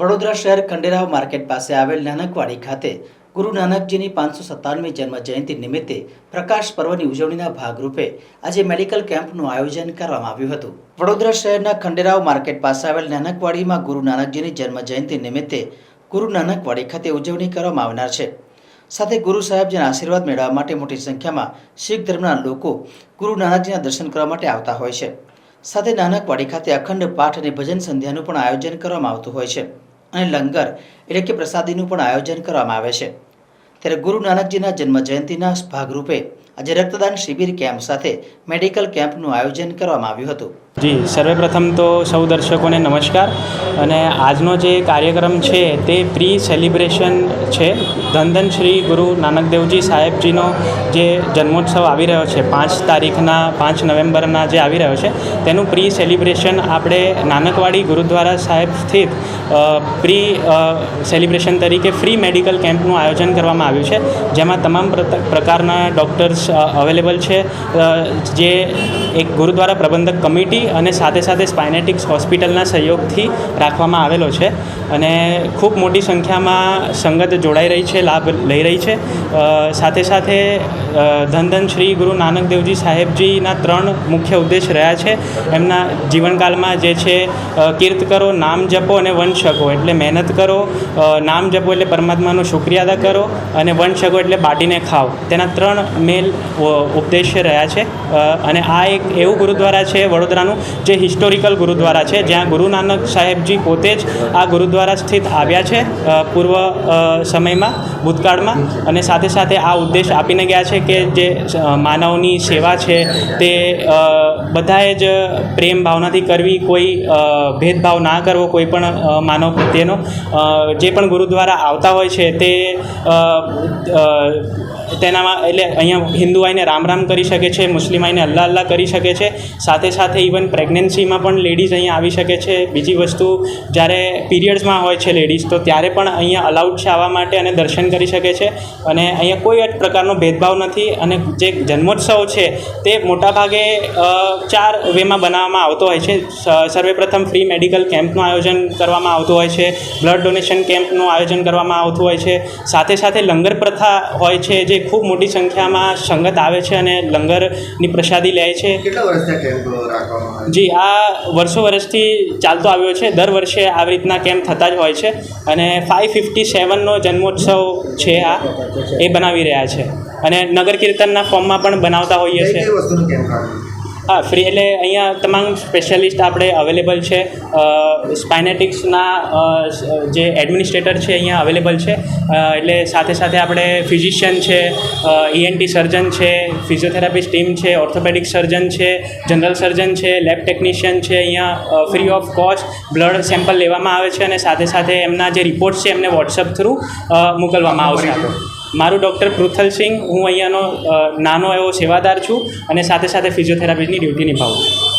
વડોદરા શહેર ખંડેરાવ માર્કેટ પાસે આવેલ નાનકવાડી ખાતે ગુરુ નાનકજીની પાંચસો સત્તાવનમી જન્મ જયંતિ નિમિત્તે પ્રકાશ પર્વની ઉજવણીના ભાગરૂપે આજે મેડિકલ કેમ્પનું આયોજન કરવામાં આવ્યું હતું. વડોદરા શહેરના ખંડેરાવ માર્કેટ પાસે આવેલ નાનકવાડીમાં ગુરુ નાનકજીની જન્મ જયંતિ નિમિત્તે ગુરુ નાનકવાડી ખાતે ઉજવણી કરવામાં આવનાર છે. સાથે ગુરુ સાહેબજીના આશીર્વાદ મેળવવા માટે મોટી સંખ્યામાં શીખ ધર્મના લોકો ગુરુ નાનકજીના દર્શન કરવા માટે આવતા હોય છે. સાથે નાનકવાડી ખાતે અખંડ પાઠ અને ભજન સંધ્યાનું પણ આયોજન કરવામાં આવતું હોય છે. અને લંગર એટલે કે પ્રસાદીનું પણ આયોજન કરવામાં આવે છે. ત્યારે ગુરુ નાનકજીના જન્મ જયંતિના ભાગરૂપે આજે રક્તદાન શિબિર કેમ્પ સાથે મેડિકલ કેમ્પનું આયોજન કરવામાં આવ્યું હતું. જી, સર્વપ્રથમ તો સૌ દર્શકોને નમસ્કાર અને આજનો જે કાર્યક્રમ છે તે પ્રી સેલિબ્રેશન છે. ધનધન શ્રી ગુરુ નાનકદેવજી સાહેબજીનો જે જન્મોત્સવ આવી રહ્યો છે, પાંચ તારીખના, પાંચ નવેમ્બરના જે આવી રહ્યો છે, તેનું પ્રી સેલિબ્રેશન આપણે નાનકવાડી ગુરુદ્વારા સાહેબ સ્થિત પ્રી સેલિબ્રેશન તરીકે ફ્રી મેડિકલ કેમ્પનું આયોજન કરવામાં આવ્યું છે, જેમાં તમામ પ્રકારના ડૉક્ટર્સ અવેલેબલ છે. જે એક ગુરુદ્વારા પ્રબંધક કમિટી અને સાથે સાથે સ્પાઇનેટિક્સ હોસ્પિટલના સહયોગથી રાખવામાં આવેલો છે. અને ખૂબ મોટી સંખ્યામાં સંગત જોડાઈ રહી છે, લાભ લઈ રહી છે. સાથે સાથે ધન ધન શ્રી ગુરુ નાનક દેવજી સાહેબજીના ત્રણ મુખ્ય ઉદ્દેશ રહ્યા છે. એમના જીવનકાળમાં જે છે કીર્ત કરો, નામ જપો અને વંશ શકો. એટલે મહેનત કરો નામ જપો એટલે પરમાત્માનું શુક્રિયા અદા કરો અને વંશ શકો એટલે બાટીને ખાઓ. તેના ત્રણ મેલ ઉપદેશ્ય રહ્યા છે. અને આ એક એવું ગુરુદ્વારા છે વડોદરાનું, જે હિસ્ટોરિકલ ગુરુદ્વારા છે, જ્યાં ગુરુ નાનક સાહેબજી પોતે જ આ ગુરુદ્વારા સ્થિત આવ્યા છે પૂર્વ સમયમાં, ભૂતકાળમાં. અને સાથે સાથે આ ઉદ્દેશ આપીને ગયા છે કે જે માનવની સેવા છે તે બધાએ જ પ્રેમ ભાવનાથી કરવી, કોઈ ભેદભાવ ના કરવો, કોઈ પણ માનવ પ્રત્યેનો. જે પણ ગુરુદ્વારા આવતા હોય છે તે તેનામાં એટલે અહીંયા હિન્દુ આવીને રામ રામ કરી શકે છે, મુસ્લિમ આવીને અલ્લાહ અલ્લાહ કરી શકે છે. સાથે સાથે ઇવન પ્રેગ્નન્સીમાં પણ લેડીઝ અહીંયા આવી શકે છે. બીજી વસ્તુ, જ્યારે પીરિયડ્સમાં હોય છે લેડીઝ તો ત્યારે પણ અહીંયા અલાઉડ છે આવવા માટે અને દર્શન કરી શકે છે. અને અહીંયા કોઈ જ પ્રકારનો ભેદભાવ નથી અને જે જન્મોત્સવ છે તે મોટાભાગે ચાર વેમાં બનાવવામાં આવતો હોય છે. સર્વેપ્રથમ પ્રથમ ફ્રી મેડિકલ કેમ્પનું આયોજન કરવામાં આવતું હોય છે. બ્લડ ડોનેશન કેમ્પનું આયોજન કરવામાં આવતું હોય છે. સાથે સાથે લંગર પ્રથા હોય છે જે ખૂબ મોટી સંખ્યામાં સંગત આવે છે અને લંગરની પ્રસાદી લે છે. કેટલા વર્ષથી કેમ્પ રાખવામાં જી આ વર્ષો વર્ષથી ચાલતો આવ્યો છે. દર વર્ષે આવી રીતના કેમ્પ થતા જ હોય છે અને ફાઇવ ફિફ્ટી સેવનનો જન્મોત્સવ છે આ. એ બનાવી રહ્યા છે. અને નગર કીર્તનના ફોર્મમાં પણ બનાવતા હોઈએ છીએ હા ફ્રી એટલે અહીંયા તમામ સ્પેશિયાલિસ્ટ આપણે અવેલેબલ છે. સ્પાઇનેટિક્સના જે એડમિનિસ્ટ્રેટર છે અહીંયા અવેલેબલ છે. એટલે સાથે સાથે આપણે ફિઝિશિયન છે ઈએનટી સર્જન છે ફિઝિયોથેરાપિસ્ટ ટીમ છે ઓર્થોપેડિક સર્જન છે જનરલ સર્જન છે લેબ ટેકનિશિયન છે અહીંયા free of cost blood sample લેવામાં આવે છે અને સાથે સાથે એમના જે રિપોર્ટ્સ છે એમને વોટ્સઅપ થ્રુ મોકલવામાં આવશે. મારું ડૉક્ટર પૃથલસિંહ હું અહીંયાનો નાનો એવો સેવાદાર છું અને સાથે સાથે ફિઝિયોથેરાપીની ડ્યુટી નિભાવું છું.